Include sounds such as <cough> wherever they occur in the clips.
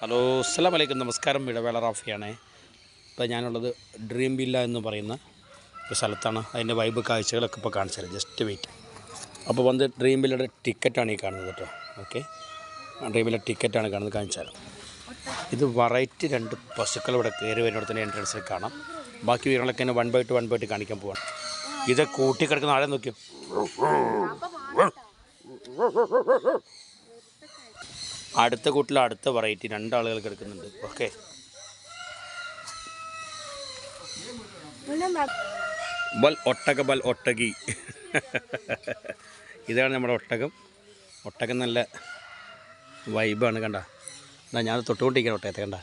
Hello അസ്സാം വലൈക്കും നമസ്കാരം. ഇടവേള റാഫിയാണേ. ഇപ്പോൾ ഞാനുള്ളത് ഡ്രീം വില്ല എന്ന് പറയുന്ന ഒരു സ്ഥലത്താണ്. അതിന്റെ വൈബ് കാഴ്ചകളൊക്കെ ഇപ്പോൾ കാണിച്ചത് ജസ്റ്റ് വെയിറ്റ് അപ്പോൾ വന്ന് ഡ്രീം വില്ലയുടെ ടിക്കറ്റാണ് ഈ കാണുന്നത് കേട്ടോ. ഓക്കെ ഡ്രീം വില്ല ടിക്കറ്റാണ് കാണുന്നത്. കാണിച്ചാൽ ഇത് വെറൈറ്റി രണ്ട് പശുക്കൾ ഇവിടെ കയറി വരുന്നിടത്തിന് എൻട്രൻസിൽ കാണാം. ബാക്കി വീടുകളൊക്കെ തന്നെ one by two one by two കാണിക്കാൻ പോവാണ്. ഇത് കൂട്ടിക്കിടക്കുന്ന ആളെ നോക്കിയോ? അടുത്ത കൂട്ടിൽ അടുത്ത വെറൈറ്റി രണ്ടാളുകൾ കിടക്കുന്നുണ്ട്. ഓക്കെ ബൽ ഒട്ടക ബൽ ഒട്ടകി. <laughs> ഇതാണ് നമ്മുടെ ഒട്ടകം. ഒട്ടകം നല്ല വൈബാണ് കണ്ട. എന്നാ ഞാൻ തൊട്ടുകൊണ്ടിരിക്കണം ഒട്ടകത്തെ കണ്ട.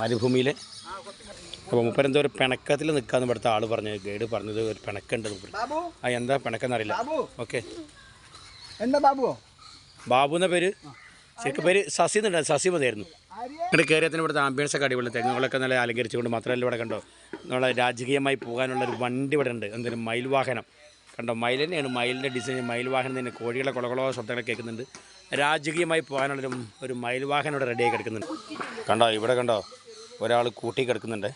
മരുഭൂമിയിൽ അപ്പോൾ മുപ്പരെന്തോ ഒരു പിണക്കത്തിൽ നിൽക്കാമെന്ന് ഇവിടുത്തെ ആൾ പറഞ്ഞു ഗൈഡ് പറഞ്ഞത് ഒരു പിണക്കുണ്ട് മൂപ്പര്. ആ എന്താ പിണക്കെന്നറിയില്ല. ഓക്കെ എന്താ ബാബു ബാബു എന്ന പേര്? ശരിക്ക് പേര് സസി എന്നുണ്ട് സസി മതിയായിരുന്നു. ഇവിടെ കയറിയത്തിന് ഇവിടുത്തെ ആംബിയൻസ് ഒക്കെ അടിപൊളി തെങ്ങുകളൊക്കെ നല്ല അലങ്കരിച്ചുകൊണ്ട് മാത്രമല്ല ഇവിടെ കണ്ടോ? നമ്മളെ രാജകീയമായി പോകാനുള്ള ഒരു വണ്ടി ഇവിടെ ഉണ്ട്. എന്തൊരു മയിൽ വാഹനം. കണ്ടോ? മയിൽ തന്നെയാണ്. മയിലിന്റെ ഡിസൈൻ മയിൽ വാഹനം തന്നെ കോഴികളെ കുളകളോ ശബ്ദങ്ങളൊക്കെ കേൾക്കുന്നുണ്ട്. രാജകീയമായി പോകാനുള്ളൊരു ഒരു മയിൽ വാഹനം ഇവിടെ റെഡിയായി കിടക്കുന്നുണ്ട്. കണ്ടോ? ഇവിടെ കണ്ടോ? ഒരാൾ കൂട്ടി കിടക്കുന്നുണ്ട്.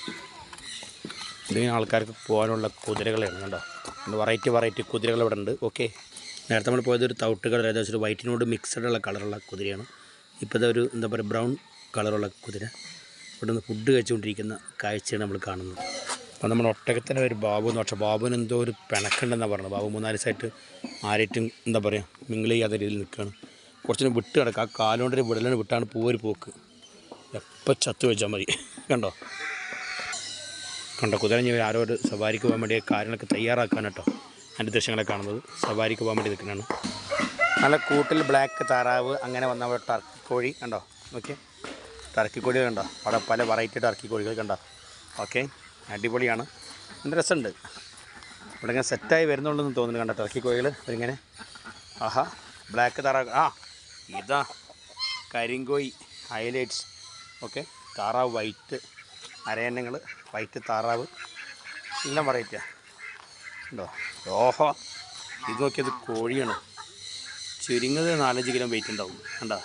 ഇതിങ്ങനെ ആൾക്കാർക്ക് പോകാനുള്ള കുതിരകളാണ് കണ്ടോ? വെറൈറ്റി വെറൈറ്റി കുതിരകൾ ഇവിടെ ഉണ്ട്. ഓക്കെ നേരത്തെ നമ്മൾ പോയത് ഒരു തൗട്ട് കളർ ഏകദേശം ഒരു വൈറ്റിനോട് മിക്സഡ് ഉള്ള കളറുള്ള കുതിരയാണ്. ഇപ്പോഴത്തെ ഒരു എന്താ പറയുക ബ്രൗൺ കളറുള്ള കുതിര. ഇവിടെ നിന്ന് ഫുഡ് കഴിച്ചുകൊണ്ടിരിക്കുന്ന കാഴ്ചയാണ് നമ്മൾ കാണുന്നത്. അപ്പോൾ നമ്മുടെ ഒട്ടകത്തിന്റെ ഒരു ബാബു എന്ന് പക്ഷേ ബാബുവിന് എന്തോ ഒരു പിണക്കുണ്ടെന്നാണ് പറഞ്ഞത്. ബാബു മൂന്നാൽ ദിവസമായിട്ട് ആരായിട്ടും എന്താ പറയുക മിങ്കിൾ ചെയ്യാത്ത രീതിയിൽ നിൽക്കുകയാണ്. കുറച്ചിന് വിട്ട് കിടക്കുക. ആ കാലുകൊണ്ടൊരു വിടലിന് വിട്ടാണ് പൂവൊരു പോക്ക്. എപ്പോൾ ചത്തു വെച്ചാൽ മതി. കണ്ടോ? കണ്ടോ? കുതിര ഞാൻ ആരോ ഒരു സവാരിക്ക് പോകാൻ വേണ്ടി കാര്യങ്ങളൊക്കെ തയ്യാറാക്കാൻ കേട്ടോ. അതിന്റെ ദൃശ്യങ്ങളെ കാണുന്നത്. സവാരിക്ക് പോകാൻ വേണ്ടി നിൽക്കുന്നതാണ്. നല്ല കൂട്ടിൽ ബ്ലാക്ക് താറാവ് അങ്ങനെ വന്ന ടർക്കിക്കോഴി ടർക്കി കോഴി കണ്ടോ? ഓക്കെ ടർക്കി കോഴികൾ കണ്ടോ? അവിടെ പല വെറൈറ്റി ടർക്കി കോഴികൾ കണ്ടോ? ഓക്കെ. അടിപൊളിയാണ്. നല്ല രസമുണ്ട്. ഇവിടെ ഇങ്ങനെ സെറ്റായി വരുന്നുള്ളൂ തോന്നുന്നു കണ്ടോ ടർക്കി കോഴികൾ ഇങ്ങനെ ആഹാ. ബ്ലാക്ക് താറാവ്. ആ ഇതാ. കരിങ്കോയി ഹൈലൈറ്റ്സ് ഓക്കെ. താറാവ് വൈറ്റ് അരയന്നങ്ങൾ. വൈറ്റ് താറാവ്. എല്ലാം വെറൈറ്റിയാണ് ഉണ്ടോ ഓഹോ. ഇത് നോക്കിയത് കോഴിയാണ്. ചുരുങ്ങത് നാലഞ്ച് കിലോ വെയിറ്റ് ഉണ്ടാവും. കണ്ടാ?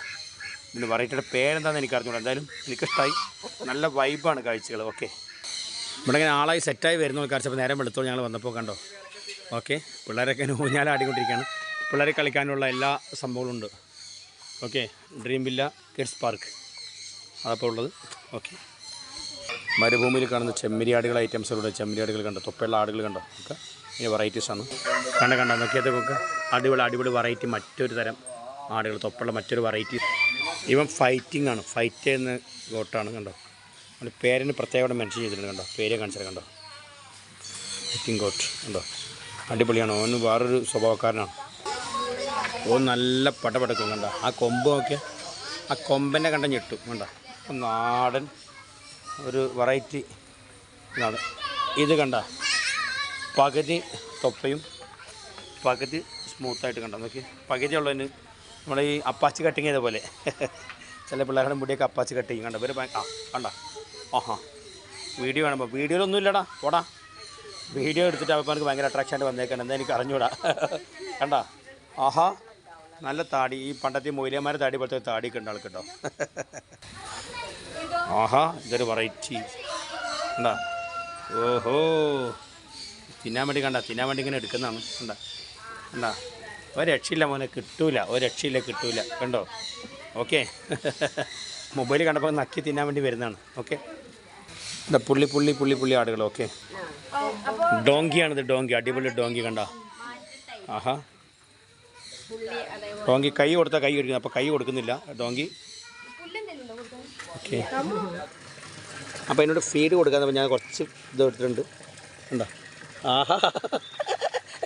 ഇതിന് വെറൈറ്റിയുടെ പേരെന്താണെന്ന് എനിക്ക് അറിഞ്ഞോളൂ എന്തായാലും എനിക്കിഷ്ടമായി നല്ല വൈബാണ് കാഴ്ചകൾ. ഓക്കെ ഇവിടെ ഇങ്ങനെ ആളായി സെറ്റായി വരുന്ന കാഴ്ചപ്പോൾ നേരം വെളുത്തോളം ഞങ്ങൾ വന്നപ്പോൾ കണ്ടോ? ഓക്കെ പിള്ളേരൊക്കെ ഇങ്ങനെ ഊഞ്ഞാലാടിക്കൊണ്ടിരിക്കുകയാണ് പിള്ളേരെ കളിക്കാനുള്ള എല്ലാ സംഭവങ്ങളും ഉണ്ട്. Okay dream villa kids park അതപ്പോൾ ഉള്ളത്. ഓക്കെ മരുഭൂമിയിൽ കാണുന്ന ചെമ്മരിയാടുകൾ ഐറ്റംസുകളുടെ ചെമ്മരിയാടുകൾ കണ്ടോ? തൊപ്പയുള്ള ആടുകൾ കണ്ടോ? ഒക്കെ. ഈ വെറൈറ്റീസ് ആണ്. കണ്ട കണ്ട നോക്കിയത് നമുക്ക് അടിപൊളി അടിപൊളി വെറൈറ്റി മറ്റൊരു തരം ആടുകൾ തൊപ്പുള്ള മറ്റൊരു വെറൈറ്റി ഇവൻ ഫൈറ്റിംഗ് ആണ്. ഫൈറ്റ് ചെയ്യുന്ന ഗോട്ടാണ് കണ്ടോ. അവന്റെ പേരിന് പ്രത്യേകം മെൻഷൻ ചെയ്തിട്ടുണ്ട് കണ്ടോ. പേര് കാണിച്ചത് കണ്ടോ. ഫൈറ്റിംഗ് ഗോട്ട് കണ്ടോ. അടിപൊളിയാണ്. ഓന് വേറൊരു സ്വഭാവക്കാരനാണ്. ഓ നല്ല പടപടക്കും കണ്ടോ. ആ കൊമ്പ് നോക്കിയാൽ ആ കൊമ്പനെ കണ്ട ഞെട്ടും കണ്ടോ. നാടൻ ഒരു വെറൈറ്റി ഇതാണ്. ഇത് കണ്ട. പകുതി തൊപ്പയും പകുതി സ്മൂത്തായിട്ട് കണ്ടോ നോക്കി പകുതി ഉള്ളതിന് നമ്മൾ ഈ അപ്പാച്ചി കട്ടിങ് ചെയ്ത പോലെ. <laughs> ചില പിള്ളേരുടെ മുടിയൊക്കെ അപ്പാച്ചി കട്ടിങ് കണ്ടോ. കണ്ട ഇവർ ആ കണ്ട? ആഹാ. വീഡിയോ കാണുമ്പോൾ വീഡിയോയിലൊന്നും ഇല്ലടാ പോടാ. വീഡിയോ എടുത്തിട്ട് അവർക്ക് ഭയങ്കര അട്രാക്ഷൻ ആയിട്ട് വന്നേക്കണം. എന്താ എനിക്ക് അറിഞ്ഞൂടാ. <laughs> കണ്ട? ആഹാ. നല്ല താടി. ഈ പണ്ടത്തെ മൊയിലിയന്മാരെ താടി പോലത്തെ താടിയൊക്കെ ഉണ്ട് ആൾക്ക് കേട്ടോ <laughs> ആഹാ. ഇതൊരു വെറൈറ്റി കണ്ടോ? ഓഹോ. തിന്നാൻ വേണ്ടി കണ്ട തിന്നാൻ വേണ്ടി ഇങ്ങനെ എടുക്കുന്നതാണ്. കണ്ട കണ്ട. ഒരു രക്ഷയില്ല മോനെ കിട്ടൂല ഒരു രക്ഷയില്ല കിട്ടൂല. കണ്ടോ? ഓക്കെ. <laughs> മൊബൈൽ കണ്ടപ്പോൾ നക്കി തിന്നാൻ വേണ്ടി വരുന്നതാണ്. ഓക്കെ. എന്താ പുള്ളി പുള്ളി പുള്ളി പുള്ളി ആടുകൾ. ഓക്കെ. ഡോങ്കിയാണിത് ഡോങ്കി. അടിപൊളി ഡോങ്കി കണ്ട. ആഹാ. ഡോങ്കി കൈ കൊടുത്താൽ കൈ കൊടുക്കുന്നത് അപ്പോൾ കൈ കൊടുക്കുന്നില്ല ഡോങ്കി. ഓക്കെ. അപ്പോൾ എന്നോട് ഫീഡ് കൊടുക്കാൻ ഞാൻ കുറച്ച് ഇത് എടുത്തിട്ടുണ്ട്. ഉണ്ടോ ആഹാ.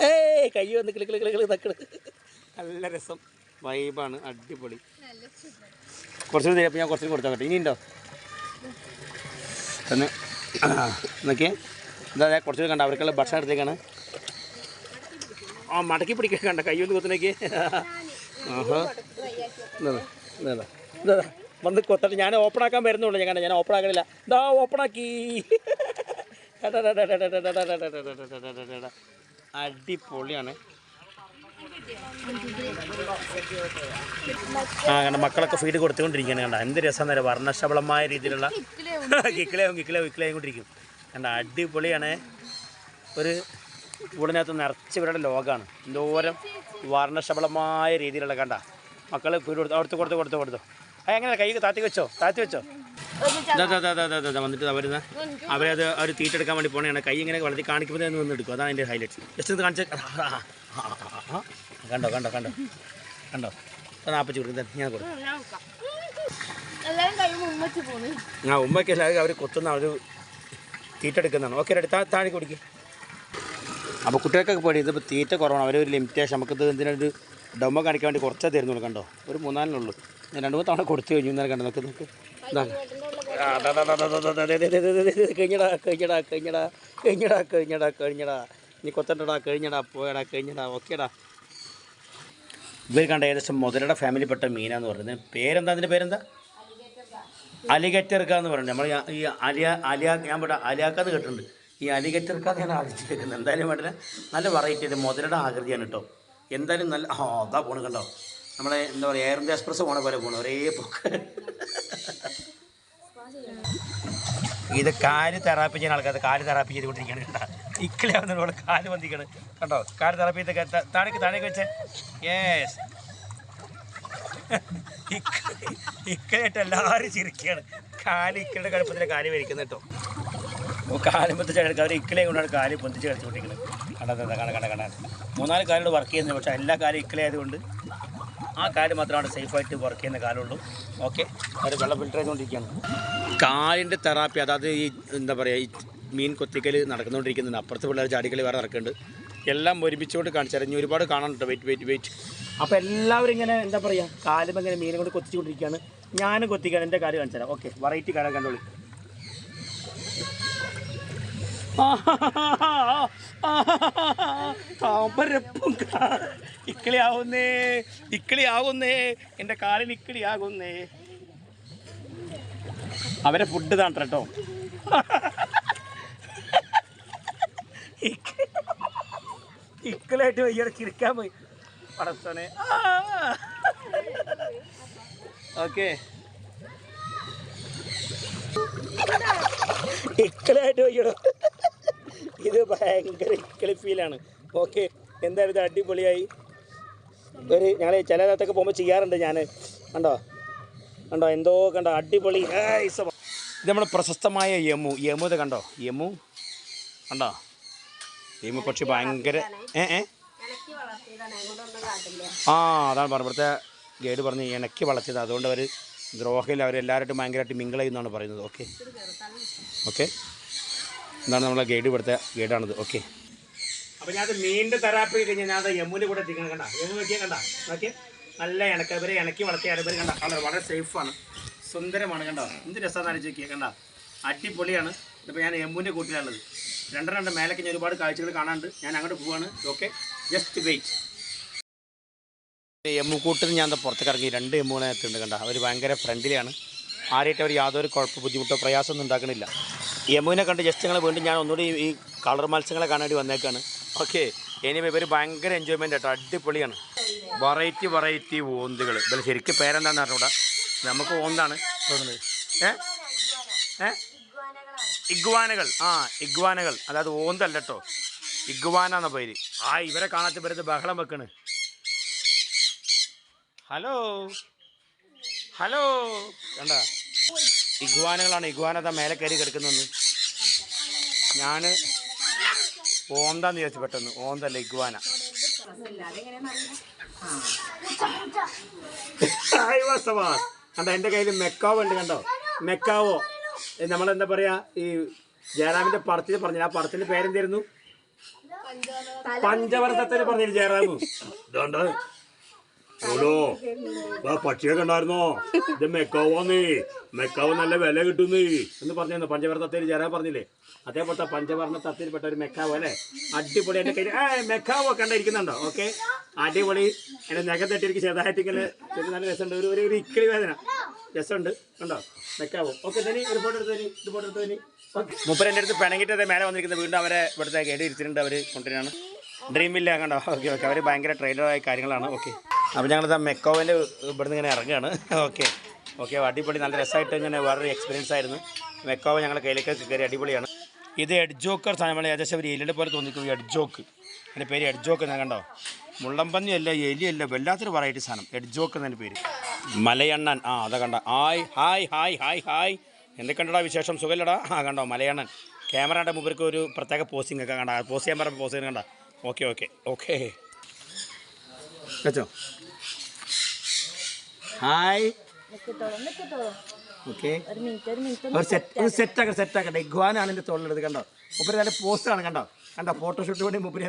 ഏയ് കൈ വന്ന് കിളി കിളി കിളി കിളി തക്കട് നല്ല രസം. വൈബാണ് അടിപൊളി. കുറച്ചുകൂടി തരും അപ്പോൾ ഞാൻ കുറച്ചും കൊടുത്താൽ ഇനി ഇനിയുണ്ടോ? തന്നെ നോക്കിയേ. എന്താ ഞാൻ കുറച്ചുകൂടി കണ്ട അവർക്കുള്ള ഭക്ഷണം എടുത്തേക്കാണ്. ആ മടക്കി പിടിക്കാൻ കണ്ട കൈ ഒന്ന് കുത്തനേക്ക്. ആഹാ. വന്ന് കൊത്തട്ട് ഞാൻ ഓപ്പൺ ആക്കാൻ വരുന്നുള്ളൂ ഞാൻ കണ്ട ഞാൻ ഓപ്പൺ ആക്കണില്ല. ഇതാ ഓപ്പൺ ആക്കി. അടിപൊളിയാണ്. ആ കണ്ട മക്കളൊക്കെ ഫീഡ് കൊടുത്തുകൊണ്ടിരിക്കുകയാണ് കണ്ട. എന്ത് രസം നേരം വർണശബളമായ രീതിയിലുള്ള <laughs> കിക്കിളയും കിക്കിളയും കിക്കിളയും കൊണ്ടിരിക്കും. കണ്ട അടിപൊളിയാണ്. ഒരു ഇവിടിനകത്ത് നിറച്ച് ഇവരുടെ ലോകമാണ്. എന്തോരം വർണശബളമായ രീതിയിലുള്ള കണ്ട. മക്കൾ ഫീഡ് കൊടുത്തു അവിടുത്തെ കൊടുത്തു കൊടുത്തു കൊടുത്തു. ആ എങ്ങനെ കൈ താത്തി വെച്ചോ? താത്തി വെച്ചോ? വന്നിട്ട് അവരുന്ന അവരത് അവർ തീറ്റെടുക്കാൻ വേണ്ടി പോകണയാണ് കൈ ഇങ്ങനെ വളർത്തി കാണിക്കുമ്പോൾ തന്നെ വന്ന് എടുക്കും. അതാണ് എന്റെ ഹൈലൈറ്റ് ജസ്റ്റ് ഒന്ന് കാണിച്ച കണ്ടോ കണ്ടോ കണ്ടോ? കണ്ടോ? നാൽപ്പത്തി കൊടുക്കും. ഞാൻ കൊടുക്കും. ആ ഉമ്മയ്ക്ക് എല്ലാവരും അവർ കൊത്തുന്ന അവർ തീറ്റെടുക്കുന്നതാണ് ഓക്കെ താഴേക്ക് കുടിക്കും അപ്പോൾ കുട്ടികൾക്കൊക്കെ പേടി ഇതിപ്പോൾ തീറ്റ കുറവാണ് അവരൊരു ലിമിറ്റേഷൻ നമുക്കിത് എന്തിനൊരു ഡമ്മ കാണിക്കാൻ വേണ്ടി കുറച്ചേ തരുന്നുള്ളൂ കണ്ടോ ഒരു മൂന്നാലിനുള്ളൂ ഞാൻ രണ്ട് മൂന്ന് തവണ കൊടുത്തു കഴിഞ്ഞു ഇന്നലെ കണ്ടോ ദേ, ദേ, കഴിഞ്ഞടാ കഴിഞ്ഞടാ കഴിഞ്ഞടാ കഴിഞ്ഞടാ കഴിഞ്ഞടാ കഴിഞ്ഞടാ നീ കൊത്തണ്ടടാ കഴിഞ്ഞടാ പോയടാ കഴിഞ്ഞടാ ഓക്കേടാ ഇവർ കണ്ട ഏകദേശം മുതലയുടെ ഫാമിലിപ്പെട്ട മീനാന്ന് പറയുന്നത് പേരെന്താ അതിന്റെ പേരെന്താ അലിഗറ്റർക്ക എന്ന് പറയുന്നത് നമ്മൾ ഈ അലിയ അലിയ ഞാൻ പറയാം അലിയാക്കാന്ന് കേട്ടിട്ടുണ്ട് ഈ അലിഗറ്റർക്ക ഞാൻ ആലോചിച്ച് കേൾക്കുന്നത് എന്തായാലും വേണ്ട നല്ല വെറൈറ്റി ഇത് മുതലയുടെ ആകൃതിയാണ് കേട്ടോ എന്തായാലും നല്ല ആ അതാ പോണ് കണ്ടോ. നമ്മളെ എന്താ പറയുക എയർ ഇന്ത്യ എക്സ്പ്രസ് പോണ പോലെ പോണു. ഒരേ പൊക്ക്. ഇത് കാൽ തെറാപ്പി ചെയ്യുന്ന ആൾക്കാർ കാൽ തെറാപ്പി ചെയ്തുകൊണ്ടിരിക്കുകയാണ് കേട്ടോ ഇക്കിലാവുന്നതോടെ കാൽ വന്നിരിക്കണ് കണ്ടോ? കാൽ തെറാപ്പി താഴേക്ക് താഴേക്ക് വെച്ചേ. യേസ് ഇക്കലായിട്ട് എല്ലാവരും ചിരിക്കുകയാണ്. കാൽ ഇക്കളുടെ കടുപ്പത്തിലെ കാൽ വരിക്കുന്നു കേട്ടോ അപ്പോൾ പൊന്തിച്ച് കിടക്കുക. അവർ ഇക്കളെ കൊണ്ടാണ് കാൽ പൊന്തിച്ച് കളിച്ചുകൊണ്ടിരിക്കുന്നത് കണ്ടത് കണ്ട കണ്ട കണ്ട മൂന്നാൽ കാലുകൾ വർക്ക് ചെയ്യുന്നത് പക്ഷേ എല്ലാ കാലും ഇക്കളെ ആയതുകൊണ്ട് ആ കാൽ മാത്രമാണ് സേഫായിട്ട് വർക്ക് ചെയ്യുന്ന കാലുള്ളൂ. ഓക്കെ അവർ വെള്ളം ഫിൽറ്റർ ചെയ്തുകൊണ്ടിരിക്കുകയാണ്. കാലിന്റെ തെറാപ്പി അതായത് ഈ എന്താ പറയുക ഈ മീൻ കൊത്തിക്കൽ നടന്നുകൊണ്ടിരിക്കുന്നുണ്ട് അപ്പുറത്ത് പിള്ളേർ ചാടിക്കളി വേറെ നടക്കുന്നുണ്ട്. എല്ലാം ഒരുമിച്ചുകൊണ്ട് കാണിച്ചാൽ ഇനി ഒരുപാട് കാണാനുണ്ട്. വെയിറ്റ് വെയിറ്റ് വെയിറ്റ് അപ്പോൾ എല്ലാവരും ഇങ്ങനെ എന്താ പറയുക കാലും ഇങ്ങനെ മീനെ കൊണ്ട് കൊത്തിച്ചുകൊണ്ടിരിക്കുകയാണ്. ഞാനും കൊത്തിക്കാൻ എന്റെ കാര്യം കാണിച്ചു തരാം ഓക്കെ വെറൈറ്റി കാര്യം കണ്ടോളി. <laughs> താമരപ്പും ഇക്കിളി ആവുന്നേ ഇക്കിളി ആവുന്നേ എന്റെ കാലിന് ഇക്കിളി അവരെ ഫുഡ് താണ്ട കേട്ടോ ഇക്കിളായിട്ട് വയ്യ ചിരിക്കാൻ പോയി. പടത്തോനെ ഓക്കെ. ഇക്കിളായിട്ട് വയ്യടോ ഇത് ഭയങ്കര ഇക്കളി ഫീലാണ് ഓക്കെ എന്തായാലും ഇത് അടിപൊളിയായി. ഒരു ഞങ്ങൾ ചില ഇതൊക്കെ പോകുമ്പോൾ ചെയ്യാറുണ്ട് ഞാൻ കണ്ടോ? കണ്ടോ? എന്തോ കണ്ടോ? അടിപൊളി. ഇത് നമ്മുടെ പ്രശസ്തമായ യമു. യമു ഇത് കണ്ടോ? യമു. കണ്ടോ? യമു പക്ഷി ഭയങ്കര ഏ ഏ? ആ അതാണ് പറഞ്ഞത്. ഇവിടുത്തെ ഗൈഡ് പറഞ്ഞ് ഇണക്കി വളർത്തിയത്. അതുകൊണ്ട് അവർ ദ്രോഹയിൽ അവരെല്ലാവരായിട്ടും ഭയങ്കരമായിട്ട് മിങ്കിൾ ചെയ്യുന്നതാണ് പറയുന്നത്. ഓക്കെ. ഓക്കെ. എന്താണ് നമ്മളെ ഗൈഡ് ഇവിടുത്തെ ഗൈഡാണിത്. ഓക്കെ അപ്പോൾ ഞാൻ മീനിന്റെ തെറാപ്പി കഴിഞ്ഞാൽ ഞാൻ യമുവിന്റെ കൂടെ എത്തിക്കണം കണ്ട. യമു നോക്കിയാൽ കണ്ട? നോക്കിയേ? നല്ല ഇണക്ക ഇവരെ ഇണക്കി വളർത്തിയ ഇവർ കണ്ട? കളർ വളരെ സേഫാണ് സുന്ദരമാണ് കണ്ടോ. എന്ത് രസമാണെന്ന് ആലോചിച്ച് നോക്കിയാൽ കണ്ട. അടിപൊളിയാണ്. ഇപ്പോൾ ഞാൻ യമുവിന്റെ കൂട്ടിലാണത് രണ്ട് രണ്ട് മേലേക്ക് ഞാൻ ഒരുപാട് കാഴ്ചകൾ കാണാനുണ്ട് ഞാൻ അങ്ങോട്ട് പോവാണ്. ഓക്കെ ജസ്റ്റ് വെയിറ്റ് എമ്മുകൂട്ടിൽ ഞാൻ പുറത്തേക്ക് ഇറങ്ങി. രണ്ട് എമ്മുകളെത്തുണ്ട് കണ്ട. അവർ ഭയങ്കര ഫ്രണ്ട്ലിയാണ് ആരായിട്ട് അവർ യാതൊരു കുഴപ്പ ബുദ്ധിമുട്ടോ പ്രയാസമൊന്നും ഉണ്ടാക്കണില്ല. യമുവിനെ കണ്ട് ജസ്റ്റ് ഞങ്ങൾ വീണ്ടും ഞാൻ ഒന്നുകൂടി ഈ കളർ മത്സ്യങ്ങളെ കാണാൻ വന്നേക്കാണ്. ഓക്കെ ഇനി ഇവർ ഭയങ്കര എൻജോയ്മെന്റ് ആട്ടോ. അടിപൊളിയാണ്. വെറൈറ്റി വെറൈറ്റി ഓന്തുകൾ ഇതിൽ ശരിക്കും പേരെന്താണെന്ന് അറിഞ്ഞൂടാ? നമുക്ക് ഓന്താണ്. തോന്നുന്നത് ഏ? ഏ? ഇഗ്വാനകൾ. ആ ഇഗ്വാനകൾ. അതായത് ഓന്തല്ല കേട്ടോ ഇഗ്വാന എന്ന പേര്. ആ ഇവരെ കാണാത്ത പേരത് ബഹളം വെക്കണ്. ഹലോ ഹലോ കണ്ട? ഇഗ്വാനകളാണ് ഇഗ്വാനത മേലെ കയറി കിടക്കുന്നൊന്ന് ഞാൻ ഓന്താന്ന് ചോദിച്ചു പെട്ടെന്ന്. ഓന്ത ലഗ്വാന. കണ്ടോ എന്റെ കയ്യിൽ മെക്കാവോ ഉണ്ട് കണ്ടോ? മെക്കാവോ. നമ്മളെന്താ പറയാ ഈ ജയറാമിന്റെ പടത്തിൽ പറഞ്ഞു ആ പടത്തിന്റെ പേരെന്തായിരുന്നു? പഞ്ചവർത്തത്തിന് പറഞ്ഞു ജയറാമു? ഇതുണ്ട് ഓലോ ആ പക്ഷിയെ കണ്ടായിരുന്നോ? ഇത് മെക്കാവോന്നേ. മെക്കാവ് നല്ല വില കിട്ടുന്നേ. എന്ന് പറഞ്ഞു പഞ്ചവർണ തത്തേരി ചേരാൻ പറഞ്ഞില്ലേ? അതേപോലത്തെ പഞ്ചവർണ തത്തേരിപ്പെട്ട ഒരു മെക്കാവ് അല്ലേ? അടിപൊളി എന്റെ കയ്യിൽ മെക്കാവോ കണ്ടിരിക്കുന്നുണ്ടോ? ഓക്കെ. അടിപൊളി. എന്റെ നഖം തട്ടിയിരിക്കും. ചെറുതായിട്ട് ചെറിയ നല്ല രസമുണ്ട്. ഒരു ഒരു- ഇക്കിളി വേദന. രസമുണ്ട്. കണ്ടോ? മെക്കാവോ. ഓക്കെ തനി ഒരു ഫോട്ടോ എടുത്ത് തനി? ഒരു ഫോട്ടോ എടുത്ത് മുപ്പര് എന്റെ അടുത്ത് പിണങ്ങിട്ട് മേലെ വന്നിരിക്കുന്നത്. വീണ്ടും അവരെ ഇവിടുത്തെ കേടി ഇരുത്തിട്ടുണ്ട് അവർ കൊണ്ടുവരാണ് ഡ്രീമില്ല കണ്ടോ? Okay okay. അവർ ഭയങ്കര ട്രെയിലറായ കാര്യങ്ങളാണ്. ഓക്കെ. അപ്പോൾ ഞങ്ങളിത് മെക്കോവിന്റെ ഇവിടുന്ന് ഇങ്ങനെ ഇറങ്ങുകയാണ് ഓക്കെ ഓക്കെ അടിപൊളി നല്ല രസമായിട്ട് ഇങ്ങനെ വേറൊരു എക്സ്പീരിയൻസ് ആയിരുന്നു. മെക്കോവ് ഞങ്ങളുടെ കയ്യിലേക്ക് കയറി അടിപൊളിയാണ്. ഇത് എഡ്ജോക്കർ ജോക്കർ സാധനമാണ് ഏകദേശം ഒരു എലിയുടെ പോലെ തോന്നിക്കും എഡ്ജോക്ക് അതിന്റെ പേര് എഡ് ജോക്ക് എന്നാൽ കണ്ടോ? മുള്ളമ്പന്നി അല്ല എലിയല്ല വല്ലാത്തൊരു വെറൈറ്റി സാധനം. എഡ്ജോക്ക് എന്നതിന്റെ പേര്. മലയണ്ണൻ. ആ അതാ കണ്ട. Hi hi hi hi hi എന്തൊക്കെയുണ്ടടാ വിശേഷം? സുഖമില്ലടാ ആ കണ്ടോ മലയണ്ണൻ. ക്യാമറയുടെ മുമ്പിൽക്ക് ഒരു പ്രത്യേക പോസിംഗ് ഒക്കെ കണ്ട? പോസ് ചെയ്യാൻ പറയുമ്പോൾ പോസ് ചെയ്യുന്നത് കണ്ട? ഓക്കെ ഓക്കെ ഓക്കെ നിൽക്കത്തോളം നിൽക്കത്തോളം ഓക്കെ. ഒരു സെറ്റ് കണ്ടോ? നല്ല കണ്ടോ? കണ്ടോ? ഫോട്ടോഷൂട്ട് വേണ്ടി മുപ്പര്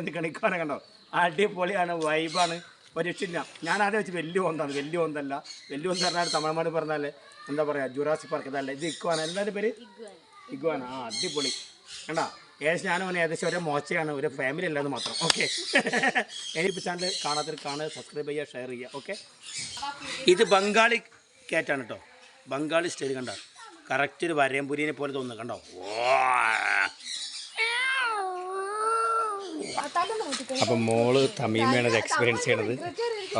കണ്ടോ? അടിപൊളിയാണ് വൈബാണ് ഒരു രക്ഷയില്ല ഞാൻ ആദ്യം വെച്ച് വലിയ ഒന്നാണ്. വലിയ ഒന്നല്ല. വലിയ ഒന്ന് പറഞ്ഞാൽ തമിഴ്നാട് പറഞ്ഞാൽ എന്താ പറയുക ജുറാസി പാർക്ക് ഇതല്ല. ഇത് ഇഗ്വാന എന്തായാലും പേര്? ആ അടിപൊളി. കണ്ടോ? ഏകദേശം ഞാനും അവന് ഏകദേശം ഒരേ മോശയാണ് ഒരു ഫാമിലി അല്ലാന്ന് മാത്രം. ഓക്കെ എനിക്ക് ചാനൽ കാണാത്തൊരു കാണുക സബ്സ്ക്രൈബ് ചെയ്യുക ഷെയർ ചെയ്യുക. ഓക്കെ ഇത് ബംഗാളി കാറ്റാണ് കേട്ടോ ബംഗാളി സ്റ്റൈൽ കണ്ടോ. കറക്റ്റ് ഒരു വരയമ്പുരിനെ പോലെ തോന്നുന്നു കണ്ടോ? അപ്പം മോൾ തമീമയാണ് ഇത് എക്സ്പീരിയൻസ് ചെയ്യണത്.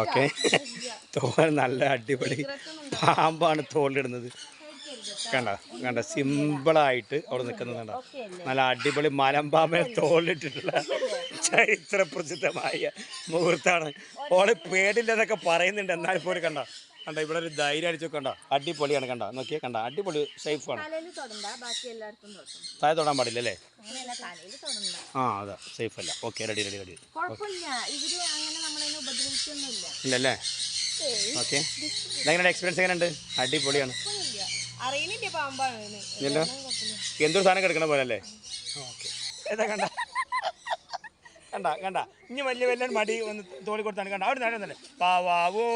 ഓക്കെ <laughs> തോൽ നല്ല അടിപൊളി പാമ്പാണ് തോളിലിടുന്നത്. കണ്ട? കണ്ട? സിമ്പിളായിട്ട് അവിടെ നിൽക്കുന്നത് കണ്ട? നല്ല അടിപൊളി മലമ്പാമ്പെ തോളിലിട്ടിട്ടുള്ള ചരിത്ര പ്രസിദ്ധമായ മുഹൂർത്താണ് ഓൾ പേടില്ലെന്നൊക്കെ പറയുന്നുണ്ട്. എന്നാൽ പോലും കണ്ട? കണ്ട? ഇവിടെ ഒരു ധൈര്യം അടിച്ചു കണ്ട? അടിപൊളിയാണ് കണ്ട? നോക്കിയേ കണ്ട? അടിപൊളി സേഫാണ്. താഴെ തൊടാൻ പാടില്ല അല്ലേ? ആ അതെ. സേഫ് അല്ല ഓക്കെ റെഡി റെഡി റെഡി. ഇല്ലല്ലേ? ഓക്കെ. ഇതെങ്ങനെ എക്സ്പീരിയൻസ് എങ്ങനെയുണ്ട്? അടിപൊളിയാണ്. പാമ്പാണ് ഇല്ലല്ലോ എന്തൊരു സാധനം കിടക്കണ പോലെ അല്ലേ ഓക്കെ. ഏതാ കണ്ട? കണ്ട കണ്ട. ഇനി വലിയ വലിയ മടി ഒന്ന് തോളി കൊടുത്താണ്. കണ്ട അവിടെ നേരം തന്നെ വാ വാവോ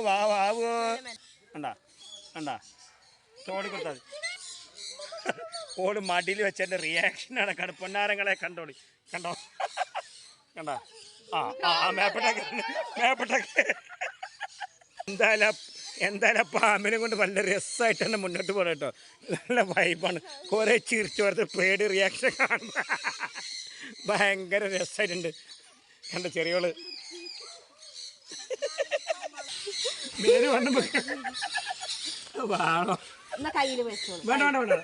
വാ വാവോ കണ്ട കണ്ട. തോളി കൊടുത്താൽ ഓട് മടിയിൽ വെച്ചതിന്റെ റിയാക്ഷനാണ് കണ്ട പൊന്നാരങ്ങളെ കണ്ടോളി. കണ്ടോ? കണ്ട? ആ ആ മേപ്പട്ടൊക്കെ. മേപ്പട്ടൊക്കെ. എന്തായാലും ആ- എന്തായാലും പാമ്പിനെ കൊണ്ട് നല്ല രസമായിട്ട് തന്നെ മുന്നോട്ട് പോകണം കേട്ടോ. നല്ല വൈബാണ് കുറേ ചിരിച്ചു വരത്ത് പേടി റിയാക്ഷൻ കാണുമ്പോൾ ഭയങ്കര രസമായിട്ടുണ്ട് കണ്ട ചെറിയോൾ? മേര് വേണ്ട വേണോ? എന്നാ കയ്യിൽ വെച്ചോളൂ. വേണ്ട വേണ്ട വേണ്ട.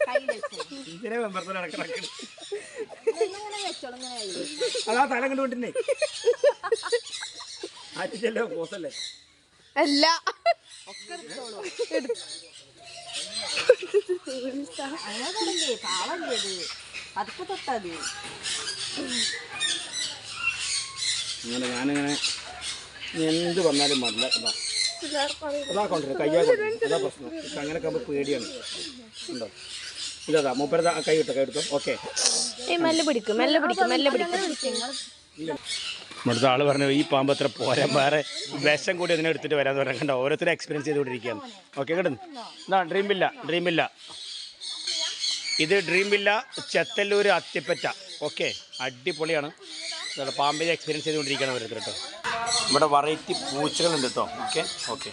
ഇതിനെ നടക്കണം. അതാ തല കണ്ടുകൊണ്ടിരുന്നേ പോസല്ലേ അല്ല. അങ്ങനെ ഞാനിങ്ങനെ എന്ത് വന്നാലും മല്ല അതാ കൊണ്ടുവരും കയ്യാ അതാ പ്രശ്നം. അങ്ങനെയൊക്കെ ആകുമ്പോൾ പേടിയാണ്. ഉണ്ടോ? ഇതാ മൂപ്പരതാ കൈ കിട്ടോ കൈ എടുത്തോ. ഓക്കെ. മെല്ലെ പിടിക്കും മെല്ലെ പിടിക്കും മെല്ലെ പിടിക്കും. ഇവിടുത്തെ ആൾ പറഞ്ഞു ഈ പാമ്പ് അത്ര പോരാൻ വേറെ വിഷം കൂടി അതിനെ എടുത്തിട്ട് വരാന്ന് പറയാൻ കണ്ടോ ഓരോരുത്തരും എക്സ്പീരിയൻസ് ചെയ്തുകൊണ്ടിരിക്കുകയാണ്. ഓക്കെ കിടന്നു ഇതാ ഡ്രീം വില്ല ഡ്രീം വില്ല ഇത് dream villa Chethallur Athippatta. Okay അടിപൊളിയാണ്. പാമ്പിനെ എക്സ്പീരിയൻസ് ചെയ്തുകൊണ്ടിരിക്കുകയാണ് ഓരോരുത്തർ കേട്ടോ. ഇവിടെ വെറൈറ്റി പൂച്ചകളുണ്ട് കേട്ടോ. ഓക്കെ ഓക്കെ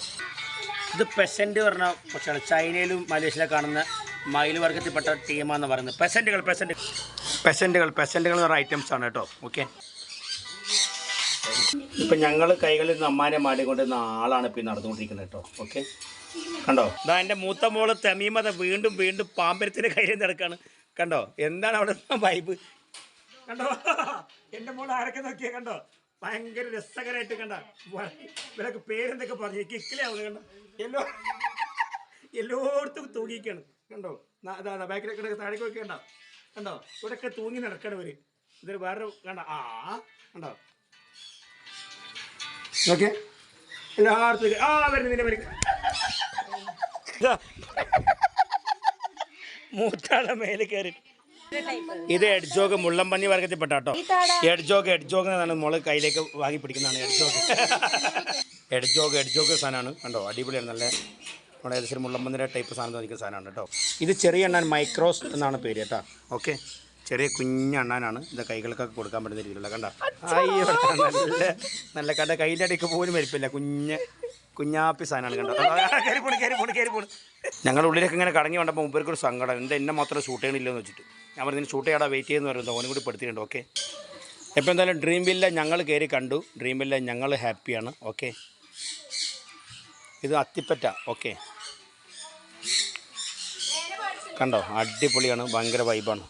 ഇത് പെസന്റ് പറഞ്ഞ പക്ഷേ ചൈനയിലും മലേഷ്യയിലും കാണുന്ന മയിൽ വർഗത്തിൽപ്പെട്ട ടീമാണെന്ന് പറയുന്നത്. പെസന്റുകൾ പെസന്റ് പെസന്റുകൾ പെസന്റുകൾ എന്ന് പറഞ്ഞ ഐറ്റംസ് ആണ് കേട്ടോ. ഓക്കെ ഇപ്പം ഞങ്ങൾ കൈകളിൽ നിന്ന് അമ്മാനെ മാടിക്കൊണ്ടിരുന്ന ആളാണ് ഇപ്പം നടന്നുകൊണ്ടിരിക്കുന്നത് കേട്ടോ. ഓക്കെ കണ്ടോ? ഇതാ എന്റെ മൂത്ത മോൾ തെമീമത വീണ്ടും വീണ്ടും പാമ്പരത്തിന്റെ കയ്യിൽ നടക്കാണ്. കണ്ടോ? എന്താണ് അവിടെ വൈബ് കണ്ടോ? എന്റെ മോൾ ആരൊക്കെ നോക്കിയാ കണ്ടോ? ഭയങ്കര രസകരമായിട്ട് കണ്ട? ഇവരൊക്കെ പേരെന്തൊക്കെ പറഞ്ഞു? കിക്കിലേ അവൾ കണ്ടോ? എല്ലോ എല്ലായിടത്തും തൂങ്ങിക്കാണ്. കണ്ടോ? അതാ ബാക്കിലൊക്കെ താഴേക്ക് വെക്കണ്ട കണ്ടോ? ഇവിടെയൊക്കെ തൂങ്ങി നടക്കണവര് ഇതൊരു വേറെ കണ്ടോ? ആ കണ്ടോ? ഓക്കെ എല്ലായിടത്തും ആ വരുന്നതിന്റെ വരും മൂത്താളെ മേലെ കയറി. ഇത് എഡ്ജോഗ് മുള്ളമ്പന്നി വർഗത്തിൽപ്പെട്ട കേട്ടോ എഡ്ജോഗ് എഡ്ജോഗ് എന്നാണ് മോൾ കയ്യിലേക്ക് വാങ്ങി പിടിക്കുന്നതാണ് എഡ്ജോഗ് എഡ്ജോഗ് എഡ്ജോഗ് സാധനമാണ്. കണ്ടോ? അടിപൊളിയാണ്. നല്ല നമ്മുടെ ഏകദേശം ഒരു മുള്ളമ്പന്നിന്റെ ടൈപ്പ് സാധനം തോന്നിക്കുന്ന സാധനമാണ് കേട്ടോ. ഇത് ചെറിയ എണ്ണാൻ മൈക്രോസ് എന്നാണ് പേര് കേട്ടോ. ഓക്കെ ചെറിയ കുഞ്ഞ അണ്ണാനാണ് ഇത് കൈകൾക്കൊക്കെ കൊടുക്കാൻ പറ്റുന്ന രീതിയിലുള്ള കണ്ട? അയ്യോ നല്ല നല്ല കണ്ട കയ്യിന്റെ അടിക്ക് പോലും വലിപ്പില്ല. കുഞ്ഞ് കുഞ്ഞാപ്പി സാധനമാണ് കണ്ടോ? കയറി പോണ് കയറി പോണ് കയറി പോണ്. ഞങ്ങളുടെ ഉള്ളിലൊക്കെ ഇങ്ങനെ കടങ്ങി വന്നപ്പോൾ മുമ്പേർക്ക് ഒരു സങ്കടം. എന്റെ എന്നെ മാത്രം ഷൂട്ട് ചെയ്യണില്ലെന്ന് വെച്ചിട്ട്. ഞാൻ പറഞ്ഞു ഷൂട്ട് ചെയ്യാടാ വെയിറ്റ് ചെയ്യുന്ന പറയുന്നത് ഓനും കൂടി പെടുത്തിയിട്ടുണ്ട് ഓക്കെ എപ്പോൾ എന്തായാലും ഡ്രീം വില്ല ഞങ്ങൾ കയറി കണ്ടു. ഡ്രീം വില്ല ഞങ്ങൾ ഹാപ്പിയാണ് ഓക്കെ ഇത് അത്തിപ്പറ്റ ഓക്കെ കണ്ടോ? അടിപൊളിയാണ് ഭയങ്കര വൈബാണ്